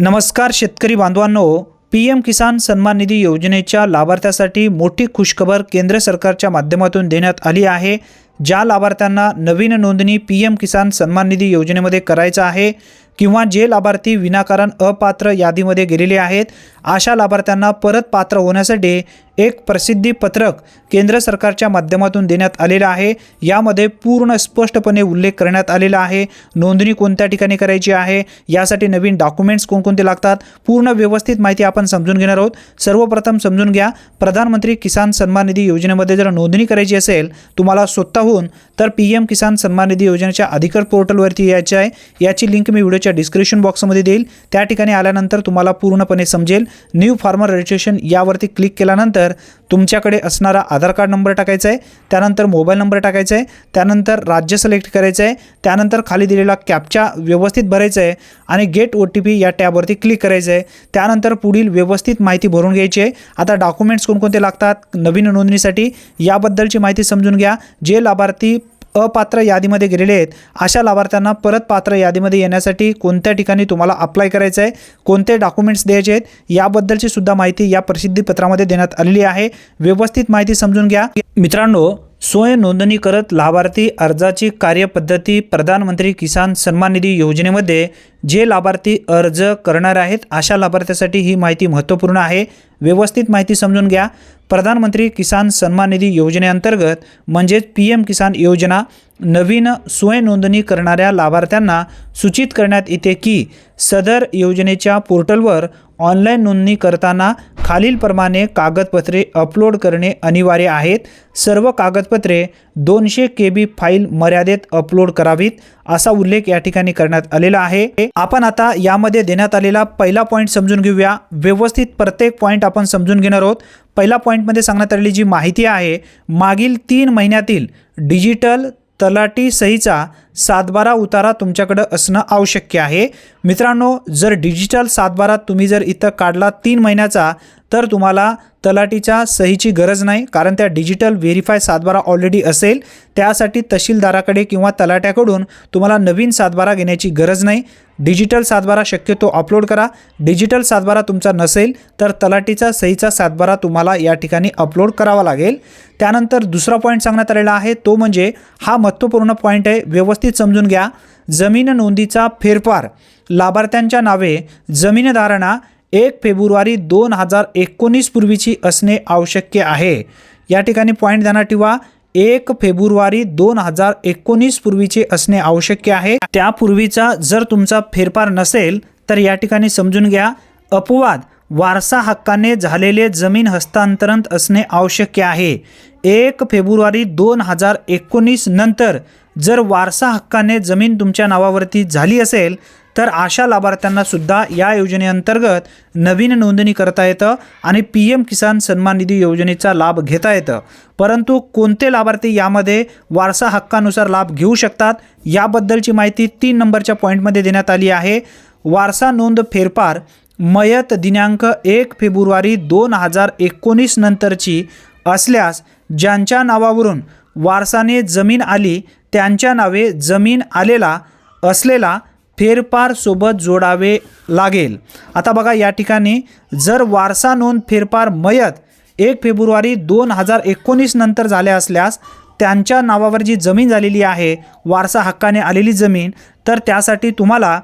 नमस्कार शेतकरी बांधवांनो पी एम किसान सन्मान निधी योजनेच्या लाभार्थ्यासाठी मोठी खुशखबर केंद्र सरकारच्या माध्यमातून देण्यात आली आहे. ज्या लाभार्थ्यांना नवीन नोंदणी पी एम किसान सन्मान निधी योजनेमध्ये करायचं आहे किंवा जे लाभार्थी विनाकारण अपात्र यादीमध्ये गेलेले आहेत अशा लाभार्थ्यांना परत पात्र होण्यासाठी एक प्रसिद्धी पत्रक केंद्र सरकारच्या माध्यमातून देण्यात आलेलं आहे. यामध्ये पूर्ण स्पष्टपणे उल्लेख करण्यात आलेला आहे. नोंदणी कोणत्या ठिकाणी करायची आहे? यासाठी नवीन डॉक्युमेंट्स कोणकोणते लागतात? पूर्ण व्यवस्थित माहिती आपण समजून घेणार आहोत. सर्वप्रथम समजून घ्या प्रधानमंत्री किसान सन्मान निधी योजनेमध्ये जर नोंदणी करायची असेल तुम्हाला स्वतःहून तर पी एम किसान सन्मान निधी योजनेच्या अधिकृत पोर्टलवरती यायचे आहे. याची लिंक मी व्हिडिओच्या डिस्क्रिप्शन बॉक्समध्ये देईल. त्या ठिकाणी आल्यानंतर तुम्हाला पूर्णपणे समजेल. न्यू फार्मर रजिस्ट्रेशन यावरती क्लिक केल्यानंतर तुमच्याकडे असणारा आधार कार्ड नंबर टाकायचा आहे त्यानंतर मोबाईल नंबर टाकायचा आहे त्यानंतर राज्य सिलेक्ट करायचं आहे त्यानंतर खाली दिलेला कॅपचा व्यवस्थित भरायचा आहे आणि गेट ओ टी पी या टॅबवरती क्लिक करायचं आहे. त्यानंतर पुढील व्यवस्थित माहिती भरून घ्यायची आहे. आता डॉक्युमेंट्स कोणकोणते लागतात? नवीन नोंदणीसाठी याबद्दलची माहिती समजून घ्या. जे लाभार्थी अपात्र यादीमध्ये गेलेले आहेत. अशा लाभार्थ्यांना परत पात्र यादीमध्ये येण्यासाठी कोणत्या ठिकाणी तुम्हाला अप्लाय करायचं आहे कोणते डॉक्युमेंट्स द्यायचे आहेत याबद्दलची सुद्धा माहिती या प्रसिद्धीपत्रामध्ये देण्यात आलेली आहे. व्यवस्थित माहिती समजून घ्या. मित्रांनो स्वयं नोंदणी करत लाभार्थी अर्जाची कार्यपद्धती प्रधानमंत्री किसान सन्मान निधी योजनेमध्ये जे लाभार्थी अर्ज करणार आहेत अशा लाभार्थ्यासाठी ही माहिती महत्त्वपूर्ण आहे. व्यवस्थित माहिती समजून घ्या. प्रधानमंत्री किसान सन्मान निधी योजनेअंतर्गत म्हणजेच पी एम किसान योजना नवीन स्वयंनोंदणी करणाऱ्या लाभार्थ्यांना सूचित करण्यात येते की सदर योजनेच्या पोर्टलवर ऑनलाईन नोंदणी करताना खालीलप्रमाणे कागदपत्रे अपलोड करणे अनिवार्य आहेत. सर्व कागदपत्रे दोनशे के बी फाईल मर्यादेत अपलोड करावीत असा उल्लेख या ठिकाणी करण्यात आलेला आहे. आपण आता यामध्ये देण्यात आलेला पहिला पॉईंट समजून घेऊया. व्यवस्थित प्रत्येक पॉईंट आपण समजून घेणार आहोत. पहिला पॉईंटमध्ये सांगण्यात आलेली जी माहिती आहे मागील तीन महिन्यातील डिजिटल तलाठी सहीचा सातबारा उतारा तुमच्याकडं असणं आवश्यक आहे. मित्रांनो जर डिजिटल सातबारा तुम्ही जर इथं काढला तीन महिन्याचा तर तुम्हाला तलाठीच्या सहीची गरज नाही कारण त्या डिजिटल व्हेरीफाय सातबारा ऑलरेडी असेल. त्यासाठी तहसीलदाराकडे किंवा तलाट्याकडून तुम्हाला नवीन सातबारा घेण्याची गरज नाही. डिजिटल सातबारा शक्यतो अपलोड करा. डिजिटल सातबारा तुमचा नसेल तर तलाठीचा सहीचा सातबारा तुम्हाला या ठिकाणी अपलोड करावा लागेल. त्यानंतर दुसरा पॉईंट सांगण्यात आलेला आहे तो म्हणजे हा महत्त्वपूर्ण पॉईंट आहे व्यवस्थित समजून घ्या. जमीन नोंदीचा फेरफार. लाभार्थ्यांच्या नावे जमीनधारणा एक फेब्रुवारी दोन हजार एकोणीस पूर्वीची असणे आवश्यक आहे. या ठिकाणी पॉईंट ध्यानात ठेवा. एक फेब्रुवारी दोन हजार एकोणीस पूर्वीचे असणे आवश्यक आहे. त्यापूर्वीचा जर तुमचा फेरफार नसेल तर या ठिकाणी समजून घ्या. अपवाद वारसा हक्काने झालेले जमीन हस्तांतरण असणे आवश्यक आहे. एक फेब्रुवारी दोन हजार एकोणीस नंतर जर वारसा हक्काने जमीन तुमच्या नावावरती झाली असेल तर अशा लाभार्थ्यांना सुद्धा या योजनेअंतर्गत नवीन नोंदणी करता येतं आणि पी एम किसान सन्मान निधी योजनेचा लाभ घेता येतं. परंतु कोणते लाभार्थी यामध्ये वारसा हक्कानुसार लाभ घेऊ शकतात याबद्दलची माहिती तीन नंबरच्या पॉईंटमध्ये देण्यात आली आहे. वारसा नोंद फेरफार मयत दिनांक एक फेब्रुवारी दोन हजार एकोणीस नंतरची असल्यास ज्यांच्या नावावरून वारसाने जमीन आली त्यांच्या नावे जमीन आलेला असलेला फेरफार सोबत जोडावे लागेल. आता बघा या ठिकाणी जर वारसा नोंद फेरफार मयत एक फेब्रुवारी दोन हजार एकोणीस नंतर झाल्या असल्यास त्यांच्या नावावर जी जमीन झालेली आहे वारसा हक्काने आलेली जमीन तर त्यासाठी तुम्हाला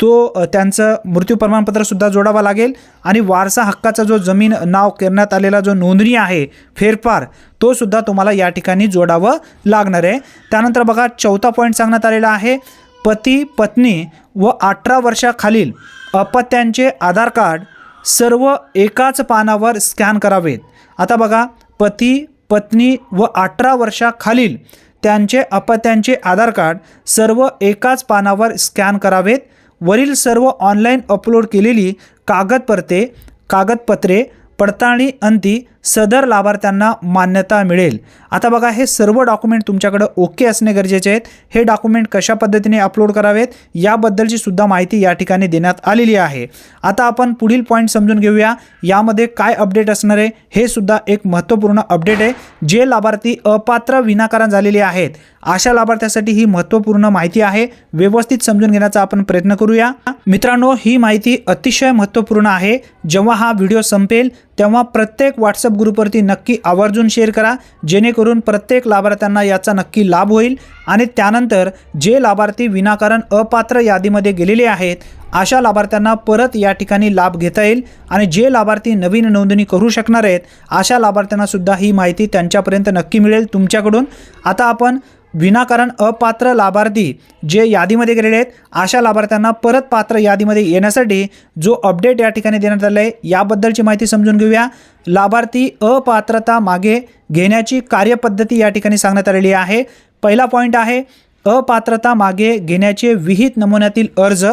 जो त्यांचं मृत्यू प्रमाणपत्रसुद्धा जोडावा लागेल आणि वारसा हक्काचा जो जमीन नाव करण्यात आलेला जो नोंदणी आहे फेरफार तो सुद्धा तुम्हाला या ठिकाणी जोडावं लागणार आहे. त्यानंतर बघा चौथा पॉईंट सांगण्यात आलेला आहे पती पत्नी व अठरा वर्षाखालील अपत्यांचे आधार कार्ड सर्व एकाच पानावर स्कॅन करावेत. आता बघा पती पत्नी व अठरा वर्षाखालील त्यांचे अपत्यांचे आधार कार्ड सर्व एकाच पानावर स्कॅन करावेत. वरील सर्व ऑनलाईन अपलोड केलेली कागदपत्रे कागदपत्रे पडताळणी अंती सदर लाभार्थ्यांना मान्यता मिळेल. आता बघा हे सर्व डॉक्युमेंट तुमच्याकडं ओके असणे गरजेचे आहेत. हे डॉक्युमेंट कशा पद्धतीने अपलोड करावेत याबद्दलची सुद्धा माहिती या ठिकाणी देण्यात आलेली आहे. आता आपण पुढील पॉईंट समजून घेऊया. यामध्ये काय अपडेट असणार आहे हे सुद्धा एक महत्त्वपूर्ण अपडेट आहे. जे लाभार्थी अपात्र विनाकारण झालेले आहेत अशा लाभार्थ्यासाठी ही महत्त्वपूर्ण माहिती आहे. व्यवस्थित समजून घेण्याचा आपण प्रयत्न करूया. मित्रांनो ही माहिती अतिशय महत्त्वपूर्ण आहे. जेव्हा हा व्हिडिओ संपेल तेव्हा प्रत्येक व्हॉट्सअप ग्रुपवरती नक्की आवर्जून शेअर करा जेणेकरून प्रत्येक लाभार्थ्यांना याचा नक्की लाभ होईल आणि त्यानंतर जे लाभार्थी विनाकारण अपात्र यादीमध्ये गेलेले आहेत अशा लाभार्थ्यांना परत या ठिकाणी लाभ घेता येईल आणि जे लाभार्थी नवीन नोंदणी करू शकणार आहेत अशा लाभार्थ्यांनासुद्धा ही माहिती त्यांच्यापर्यंत नक्की मिळेल तुमच्याकडून. आता आपण विनाकारण अपात्र लाभार्थी जे यादीमध्ये गेलेले आहेत अशा लाभार्थ्यांना परत पात्र यादीमध्ये येण्यासाठी जो अपडेट या ठिकाणी देण्यात आला आहे याबद्दलची माहिती समजून घेऊया. लाभार्थी अपात्रता मागे घेण्याची कार्यपद्धती या ठिकाणी सांगण्यात आलेली आहे. पहिला पॉईंट आहे अपात्रता मागे घेण्याचे विहित नमुन्यातील अर्ज.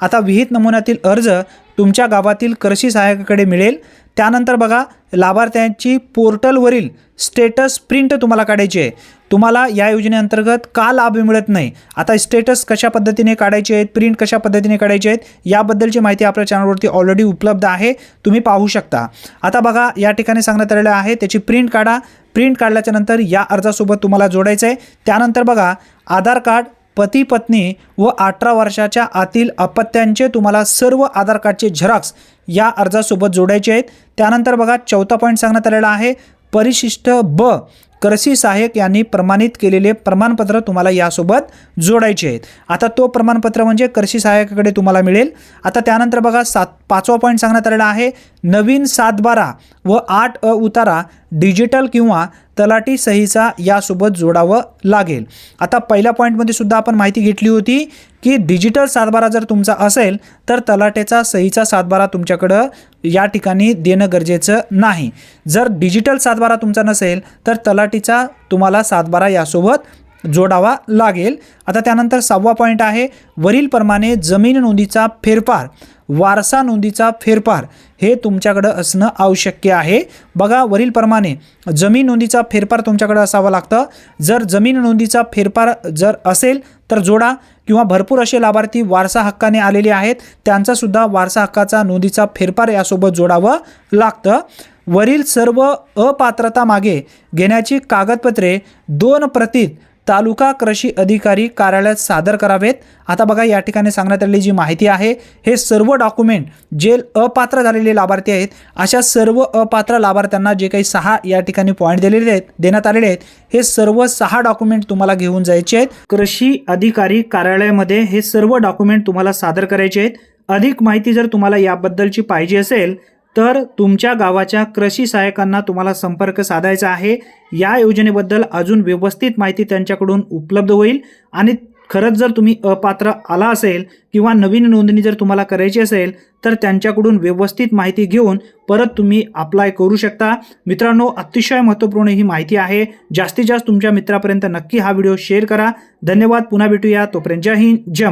आता विहित नमुन्यातील अर्ज तुमच्या गावातील कृषी सहाय्यकाकडे मिळेल. त्यानंतर बघा लाभार्थ्यांची पोर्टलवरील स्टेटस प्रिंट तुम्हाला काढायची आहे. तुम्हाला या योजनेअंतर्गत का लाभ मिळत नाही? आता स्टेटस कशा पद्धतीने काढायचे आहेत प्रिंट कशा पद्धतीने काढायचे आहेत याबद्दलची माहिती आपल्या चॅनलवरती ऑलरेडी उपलब्ध आहे. तुम्ही पाहू शकता. आता बघा या ठिकाणी सांगण्यात आलेलं आहे त्याची प्रिंट काढा. प्रिंट काढल्याच्या नंतर या अर्जासोबत तुम्हाला जोडायचं आहे त्यानंतर बघा आधार कार्ड पती पत्नी व अठरा वर्षाच्या आतील अपत्यांचे तुम्हाला सर्व आधार कार्डचे झेरॉक्स या अर्जासोबत जोडायचे आहेत. त्यानंतर बघा चौथा पॉईंट सांगण्यात आलेला आहे. परिशिष्ट ब कृषी सहाय्यक यांनी प्रमाणित केलेले प्रमाणपत्र तुम्हाला यासोबत जोडायचे आहेत. आता तो प्रमाणपत्र म्हणजे कृषी सहाय्यकाकडे तुम्हाला मिळेल. आता त्यानंतर बघा सात पाचवा पॉईंट सांगण्यात आलेला आहे. नवीन सात बारा व आठ अ उतारा डिजिटल किंवा तलाठी सहीचा यासोबत जोडावं लागेल. आता पहिल्या पॉईंटमध्ये सुद्धा आपण माहिती घेतली होती की डिजिटल सातबारा जर तुमचा असेल तर तलाठ्याचा सहीचा सातबारा तुमच्याकडं या ठिकाणी देणं गरजेचं नाही. जर डिजिटल सातबारा तुमचा नसेल तर तलाठीचा तुम्हाला सातबारा यासोबत जोडावा लागेल. आता त्यानंतर सहावा पॉईंट आहे वरीलप्रमाणे जमीन नोंदीचा फेरफार. वारसा नोंदीचा फेरफार हे तुमच्याकडं असणं आवश्यक आहे. बघा वरीलप्रमाणे जमीन नोंदीचा फेरफार तुमच्याकडं असावं लागतं. जर जमीन नोंदीचा फेरफार जर असेल तर जोडा किंवा भरपूर असे लाभार्थी वारसा हक्काने आलेले आहेत. त्यांचासुद्धा वारसा हक्काचा नोंदीचा फेरफार यासोबत जोडावं लागतं. वरील सर्व अपात्रता मागे घेण्याची कागदपत्रे दोन प्रतीत तालुका कृषी अधिकारी कार्यालयात सादर करावेत. आता बघा या ठिकाणी सांगण्यात आलेली जी माहिती आहे हे सर्व डॉक्युमेंट जे अपात्र झालेले लाभार्थी आहेत. अशा सर्व अपात्र लाभार्थ्यांना जे काही सहा या ठिकाणी पॉईंट दिलेले आहेत देण्यात आलेले आहेत हे सर्व सहा डॉक्युमेंट तुम्हाला घेऊन जायचे आहेत. कृषी अधिकारी कार्यालयामध्ये हे सर्व डॉक्युमेंट तुम्हाला सादर करायचे आहेत. अधिक माहिती जर तुम्हाला याबद्दलची पाहिजे असेल तर तुमच्या गावाच्या कृषी सहाय्यकांना तुम्हाला संपर्क साधायचा आहे. या योजनेबद्दल अजून व्यवस्थित माहिती त्यांच्याकडून उपलब्ध होईल. आणि खरंच जर तुम्ही अपात्र आला असेल किंवा नवीन नोंदणी जर तुम्हाला करायची असेल तर त्यांच्याकडून व्यवस्थित माहिती घेऊन परत तुम्ही अप्लाय करू शकता. मित्रांनो अतिशय महत्त्वपूर्ण ही माहिती आहे. जास्तीत जास्त तुमच्या मित्रापर्यंत नक्की हा व्हिडिओ शेअर करा. धन्यवाद. पुन्हा भेटूया. तोपर्यंत जय हिंद. जय